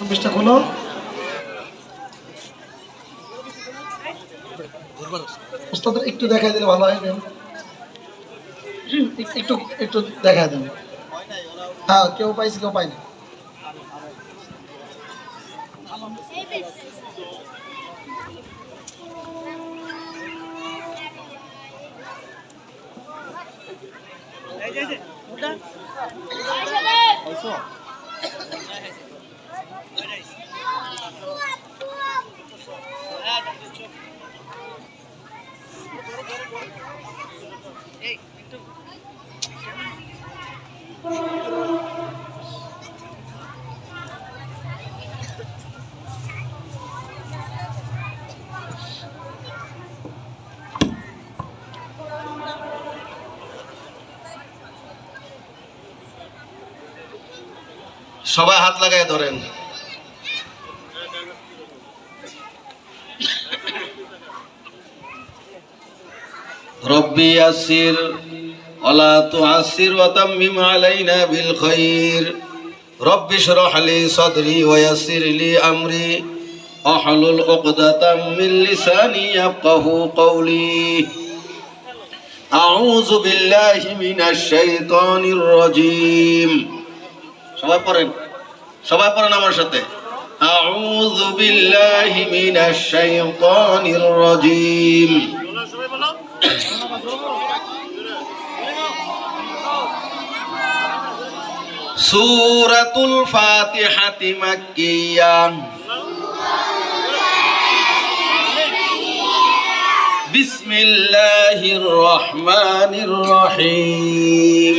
পৃষ্ঠা খোলো ওস্তাদের একটু দেখা দিলে ভালো হয় একটু- একটু দেখা দেন। হ্যাঁ কেউ পাইছে, কেউ Hey, Pintu. সবাই হাত লাগাই ধরেন। রব্বি আসির অলা তু আসির ওয়াতাম্মিম আলাইনা বিল খাইর। রব্বি শরহ লি সাদরি ওয়া ইয়াসির লি আমরি। আহলুল উকদাতাম মিন লিসানি ইয়াফকাহু কওলি। আউযু বিল্লাহি মিনাশ শাইতানির রাজীম। সবাই পড়েন। সবাই পড়েন আমার সাথে। আউযু বিল্লাহি মিনাশ শাইতানির রাজীম। সূরাতুল ফাতিহাতি মাক্কিয়া বিসমিল্লাহির রহমানির রহিম।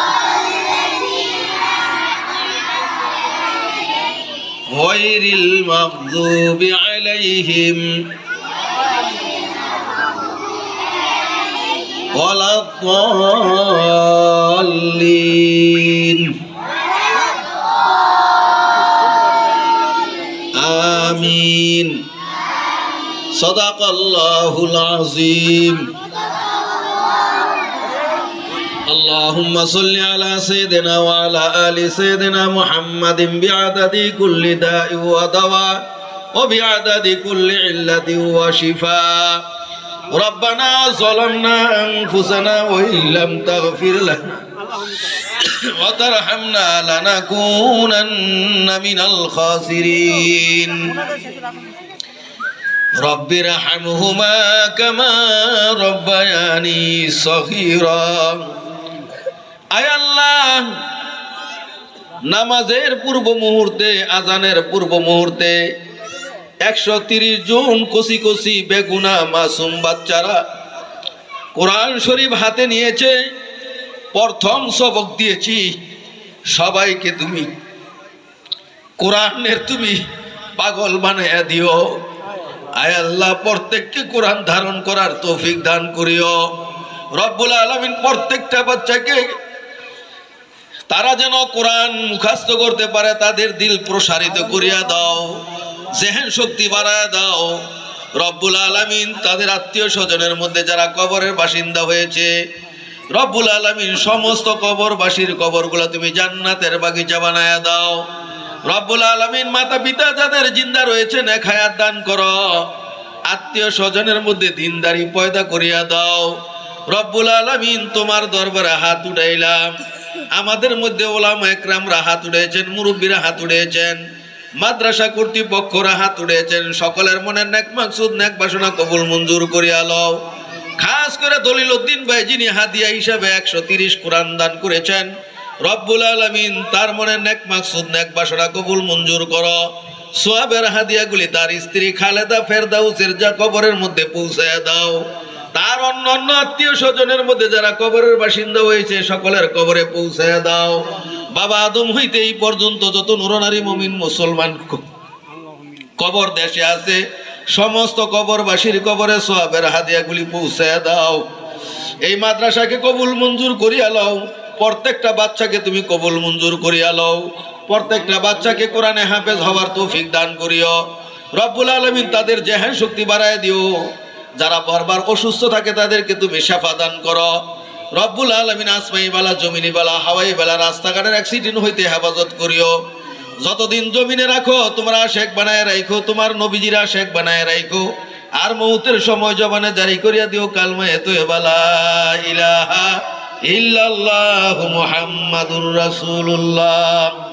غير المغضوب عليهم ولا الضالين آمين صدق الله العظيم اللهم صل على سيدنا وعلى آل سيدنا محمد بعدد كل داء ودواء وبعدد كل علة وشفاء. ربنا ظلمنا أنفسنا وإن لم تغفر لنا وترحمنا لنكونن من الخاسرين. رب ارحمهما كما ربياني صغيرا. নামাজের পূর্ব মুহূর্তে, আজানের পূর্ব মুহূর্তে একশো তিরিশ জন কষি কষি বেগুনা মাসুম বাচ্চারা কোরআন শরীফ হাতে নিয়েছে। প্রথম সবক দিয়েছি, সবাইকে তুমি। কোরআনের তুমি পাগল বানাইয়া দিও। আয় আল্লাহ, প্রত্যেককে কোরআন ধারণ করার তৌফিক দান করিও। রব্বুল আলমিন প্রত্যেকটা বাচ্চাকে তারা যেন কোরআন মুখাস্ত করতে পারে, তাদের দিল প্রসারিত করিয়া দাও জেহেন শক্তি বাড়ায় দাও। রব্বুল আলমিন তাদের আত্মীয় স্বজনের মধ্যে যারা কবরের বাসিন্দা হয়েছে, রব্বুল আলমিন সমস্ত কবরবাসীর কবরগুলো তুমি জান্নাতের বাগিচা বানায়া দাও। রব্বুল আলমিন মাতা পিতা যাদের জিন্দা রয়েছে নেখায়াত দান করো। আত্মীয় স্বজনের মধ্যে দিনদারি পয়দা করিয়া দাও। রব্বুল আলমিন তোমার দরবারে হাত উঠাইলাম। আমাদের মধ্যে ওলামা একরামরা হাত উড়েছেন, মুরব্বীরা হাত উড়েছেন, মাদ্রাসা কর্তৃপক্ষরা হাত উড়েছেন, সকলের মনের নেক মাকসুদ, নেক বাসনা কবুল মঞ্জুর করিয়া লও। খাস করে দলিল উদ্দিন ভাই, যিনি হাদিয়া হিসাবে একশো তিরিশ কোরআন দান করেছেন, রব্বুল আলমিন তার মনে নেক মাকসুদ, নেক বাসনা কবুল মঞ্জুর কর। সোয়াবের হাদিয়াগুলি তার স্ত্রী খালেদা ফেরদাউসের যা কবরের মধ্যে পৌঁছায় দাও। তার অন্য অন্য আত্মীয় স্বজনের মধ্যে যারা কবরের বাসিন্দা হয়েছে, সকলের কবরে পৌঁছায় দাও। বাবা আদম হইতে এই পর্যন্ত যত নরনারী মমিন মুসলমান কবর দেশে আছে, সমস্ত কবরবাসীর কবরে সোয়াবের হাদিয়াগুলি পৌঁছায় দাও। এই মাদ্রাসাকে কবুল মঞ্জুর করিয়া লও। প্রত্যেকটা বাচ্চাকে তুমি কবুল মঞ্জুর করিয়া লও। প্রত্যেকটা বাচ্চাকে কোরআনে হাফেজ হওয়ার তৌফিক দান করিও। রব্বুল আলমিন তাদের জেহান শক্তি বাড়ায় দিও। যারা বারবার অসুস্থ থাকে তাদেরকে তুমি শেফা দান করো। রব্বুল আলমিন বালা, জমিনি বালা, হাওয়াই বেলা, রাস্তাঘাটের অ্যাক্সিডেন্ট হইতে হেফাজত করিও। যতদিন জমিনে রাখো, তোমরা শেখ বানায় রাখো তোমার নবীজিরা শেখ বানায় রাখো আর মৌতের সময় জবানে জারি করিয়া দিও কালমায় তো এবালা ইলাহা ইল্লাল্লাহু মুহাম্মাদুর রাসূলুল্লাহ।